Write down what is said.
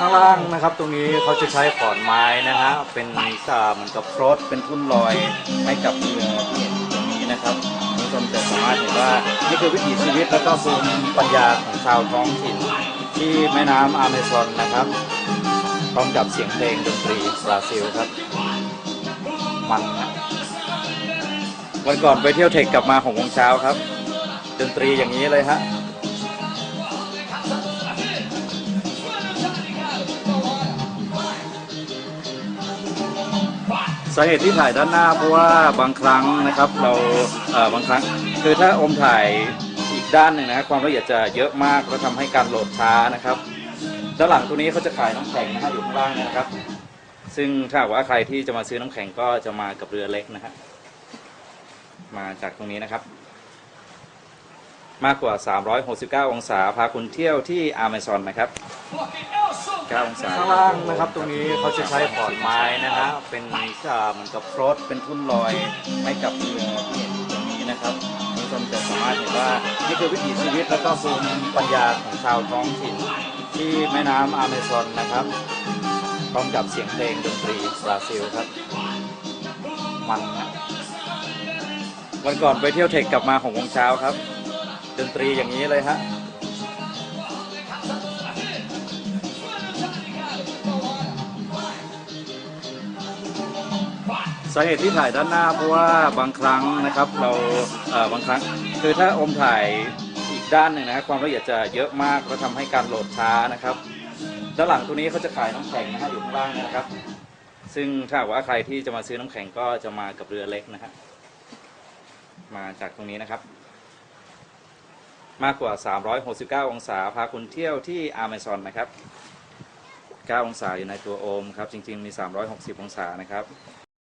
ข้างล่างนะครับตรงนี้เขาจะใช้ขอนไม้นะฮะเป็นอ่าเหมือนกับรถเป็นทุ่นลอยให้กับเรือที่เห็นอยู่ตรงนี้นะครับคุณผู้ชมจะสามารถเห็นว่านี่คือวิถีชีวิตแล้วก็ภูมิปัญญาของชาวท้องถิ่น ที่แม่น้ำอเมซอนนะครับพร้อมกับเสียงเพลงดนตรีบราซิลครับมันนะวันก่อนไปเที่ยวเทคกลับมาหกโมงเช้าครับ ดนตรีอย่างนี้เลยฮะ สาเหตุที่ถ่ายด้านหน้าเพราะว่าบางครั้งนะครับเราเอ่อบางครั้งคือถ้าอมถ่ายอีกด้านหนึ่งนะครับความละเอียดจะเยอะมากแล้วทำให้การโหลดช้านะครับ ด้านหลังตัวนี้เขาจะขายน้ำแข็งนะฮะอยู่ข้างล่างนะครับ ซึ่งถ้าหากว่าใครที่จะมาซื้อน้ำแข็งก็จะมากับเรือเล็กนะฮะมาจากตรงนี้นะครับ มากกว่า 369 องศาพาคุณเที่ยวที่อา m a ซอนนะครับ 9องศาข้างล่างนะครับตรงนี้เขาจะใช้ขอนไม้นะฮะเป็นอ่าเหมือนกับรถเป็นทุ่นลอยให้กับเรือที่เห็นอยู่ตรงนี้นะครับคุณผู้ชมจะสามารถเห็นว่านี่คือวิถีชีวิตแล้วก็ภูมิปัญญาของชาวท้องถิ่น ที่แม่น้ำอเมซอนนะครับพร้อมกับเสียงเพลงดนตรีบราซิลครับ มันนะวันก่อนไปเที่ยวเทคกลับมาหกโมงเช้าครับ ดนตรีอย่างนี้เลยฮะ สาเหตุที่ถ่ายด้านหน้าเพราะว่าบางครั้งนะครับเราเบางครั้งคือถ้าอมถ่ายอีกด้านหนึ่งนะครับความละเอียดจะเยอะมากแล้วทำให้การโหลดช้านะครับ ด้านหลังตัวนี้เขาจะขายน้ำแข็งนะฮะอยู่ข้างล่างนะครับ ซึ่งถ้าว่าใครที่จะมาซื้อน้ำแข็งก็จะมากับเรือเล็กนะฮะมาจากตรงนี้นะครับ มากกว่า 369 องศาพาคุณเที่ยวที่อา m a ซอนนะครับ 9 องศาอยู่ในตัวโอมครับ จริง ๆ มี 360 องศานะครับ